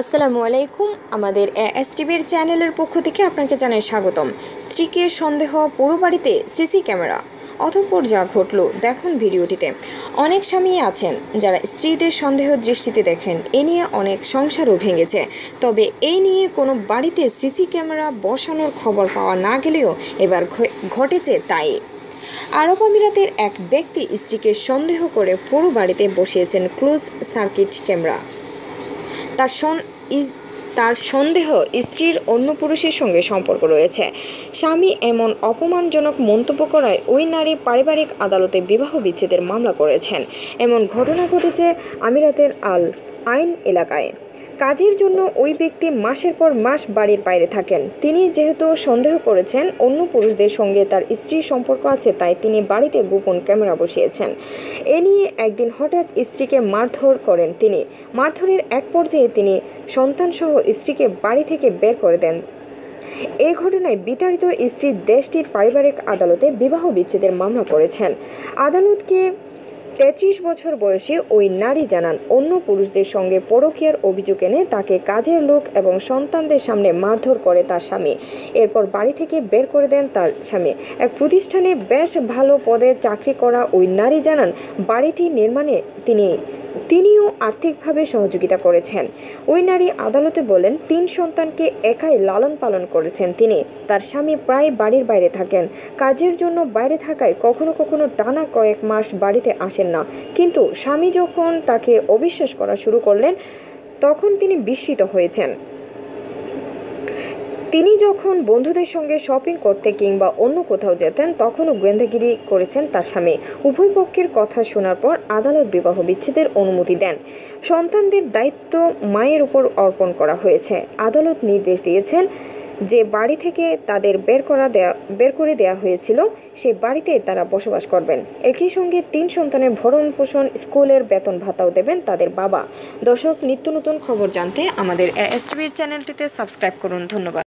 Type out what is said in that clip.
আসসালামু আলাইকুম। আমাদের এস টিভির চ্যানেলের পক্ষ থেকে আপনাকে জানাই স্বাগতম। স্ত্রীকে সন্দেহ, পুরো বাড়িতে সিসি ক্যামেরা। অতঃপর যা ঘটল, দেখুন ভিডিওটিতে। অনেক স্বামী আছেন যারা স্ত্রীদের সন্দেহ দৃষ্টিতে দেখেন। এ নিয়ে অনেক সংসারও ভেঙেছে। তবে এই নিয়ে কোনো বাড়িতে সিসি ক্যামেরা বসানোর খবর পাওয়া না গেলেও এবার ঘটেছে তাই। আরব আমিরাতের এক ব্যক্তি স্ত্রীকে সন্দেহ করে পুরো বাড়িতে বসিয়েছেন ক্লোজ সার্কিট ক্যামেরা। তার সন ইস তার সন্দেহ স্ত্রীর অন্য পুরুষের সঙ্গে সম্পর্ক রয়েছে। স্বামী এমন অপমানজনক মন্তব্য করায় ওই নারী পারিবারিক আদালতে বিবাহ বিচ্ছেদের মামলা করেছেন। এমন ঘটনা ঘটেছে আমিরাতের আল আইন এলাকায়। কাজের জন্য ওই ব্যক্তি মাসের পর মাস বাড়ির বাইরে থাকেন। তিনি যেহেতু সন্দেহ করেছেন, অন্য পুরুষদের সঙ্গে তার স্ত্রীর সম্পর্ক আছে, তাই তিনি বাড়িতে গোপন ক্যামেরা বসিয়েছেন। এ নিয়ে একদিন হঠাৎ স্ত্রীকে মারধর করেন তিনি। মারধরের এক পর্যায়ে তিনি সন্তানসহ স্ত্রীকে বাড়ি থেকে বের করে দেন। এই ঘটনায় বিতাড়িত স্ত্রী দেশটির পারিবারিক আদালতে বিবাহ বিচ্ছেদের মামলা করেছেন। আদালতকে তেত্রিশ বছর বয়সী ওই নারী জানান, অন্য পুরুষদের সঙ্গে পরকীয়ার অভিযোগ এনে তাকে কাজের লোক এবং সন্তানদের সামনে মারধর করে তার স্বামী। এরপর বাড়ি থেকে বের করে দেন তার স্বামী। এক প্রতিষ্ঠানে বেশ ভালো পদে চাকরি করা ওই নারী জানান, বাড়িটি নির্মাণে তিনি তিনিও আর্থিকভাবে সহযোগিতা করেছেন। ওই নারী আদালতে বলেন, তিন সন্তানকে একাই লালন পালন করেছেন তিনি। তার স্বামী প্রায় বাড়ির বাইরে থাকেন। কাজের জন্য বাইরে থাকায় কখনো কখনো টানা কয়েক মাস বাড়িতে আসেন না। কিন্তু স্বামী যখন তাকে অবিশ্বাস করা শুরু করলেন, তখন তিনি বিস্মিত হয়েছেন। তিনি যখন বন্ধুদের সঙ্গে শপিং করতে কিংবা অন্য কোথাও যেতেন, তখনও গোয়েন্দাগিরি করেছেন তার স্বামী। উভয় পক্ষের কথা শোনার পর আদালত বিবাহ বিচ্ছেদের অনুমতি দেন। সন্তানদের দায়িত্ব মায়ের উপর অর্পণ করা হয়েছে। আদালত নির্দেশ দিয়েছেন যে বাড়ি থেকে তাদের বের করা দেয়া, বের করে দেয়া হয়েছিল সেই বাড়িতে তারা বসবাস করবেন। একই সঙ্গে তিন সন্তানের ভরণ পোষণ স্কুলের বেতন ভাতাও দেবেন তাদের বাবা। দর্শক, নিত্য নতুন খবর জানতে আমাদের এস টিভির চ্যানেলটিতে সাবস্ক্রাইব করুন। ধন্যবাদ।